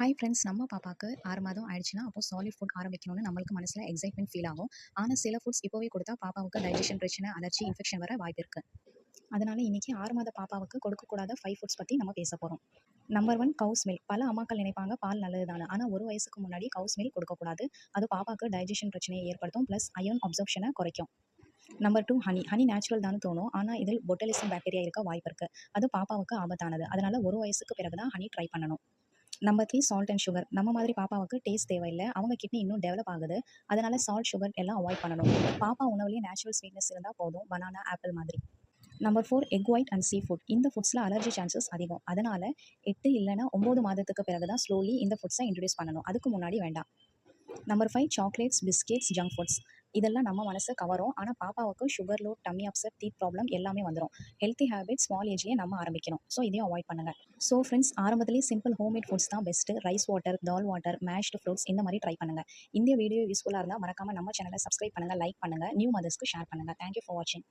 Hi friends நம்ம பாப்பாக்கு ஆறு மாதம் ஆயிடுச்சுன்னா அப்போ சாலிட் ஃபுட் ஆரம்பிக்கணும்னு நம்மளுக்கு மனசில் எக்ஸைட்மெண்ட் ஃபீல் ஆகும். ஆனால் சில ஃபுட்ஸ் இப்போவே கொடுத்தா பாப்பாவுக்கு டைஜஷன் பிரச்சனை அலர்ஜி இன்ஃபெக்ஷன் வர வாய்ப்பு இருக்குது அதனால் இன்னைக்கு ஆறு மாத பாப்பாவுக்கு கொடுக்கக்கூடாத ஃபைவ் ஃபுட்ஸ் பற்றி நம்ம பேச போகிறோம் நம்பர் ஒன் கவுஸ் மில்க் பல அம்மாக்கள் நினைப்பாங்க பால் நல்லது தானே ஆனால் ஒரு வயசுக்கு முன்னாடி கவுஸ் மில்க் கொடுக்கக்கூடாது. அது பாப்பாவுக்கு டைஜஷன் பிரச்சனையை ஏற்படுத்தும் ப்ளஸ் அயன் அப்சர்ப்ஷனை குறைக்கும். Number two honey honey natural தான் தோணும். ஆனால் இதில் பொட்டலிசம் பாக்டீரியா இருக்க வாய்ப்பு இருக்குது அது பாப்பாவுக்கு ஆபத்தானது. அதனால் ஒரு வயசுக்கு பிறகு தான் ஹனி ட்ரை பண்ணணும். Number three salt and sugar நம்ம மாதிரி பாப்பாவுக்கு டேஸ்ட் தேவையில்லை. அவங்க கிட்னி இன்னும் டெவலப் ஆகுது. அதனால சால்ட் சுகர் எல்லாம் அவாய்ட் பண்ணணும். பாப்பா உணவுலேயே நேச்சுரல் ஸ்வீட்னஸ் இருந்தால் போதும். பனானா ஆப்பிள் மாதிரி. Number four egg white and sea food இந்த ஃபுட்ஸில் அலர்ஜி சான்சஸ் அதிகம். அதனால் எட்டு இல்லைனா ஒம்பது மாதத்துக்கு பிறகு தான் ஸ்லோலி இந்த ஃபுட்ஸை இன்ட்ரடியூஸ் பண்ணணும். அதுக்கு முன்னாடி வேண்டாம். Number five chocolates biscuits junk foods இதெல்லாம் நம்ம மனசை கவரும். ஆனால் பாப்பாவுக்கு sugar load tummy upset teeth problem எல்லாமே வந்துடும் ஹெல்த்தி ஹேபிட் ஸ்மால் ஏஜ்லேயே நம்ம ஆரம்பிக்கணும். ஸோ இதையும் அவாய்ட் பண்ணுங்கள் ஸோ ஃப்ரெண்ட்ஸ் ஆரம்பத்திலேயே சிம்பிள் ஹோம்மேட் ஃபுட்ஸ் தான் best rice water dal water mashed fruits இந்த மாதிரி ட்ரை பண்ணுங்கள் இந்த வீடியோ யூஸ்ஃபுல்லாக இருந்தால் மறக்காமல் நம்ம சேனலை சப்ஸ்கிரைப் பண்ணுங்கள் லைக் பண்ணுங்கள் நியூ மதர்ஸ்க்கு ஷேர் பண்ணுங்கள் தேங்க்யூ ஃபார் வாட்சிங்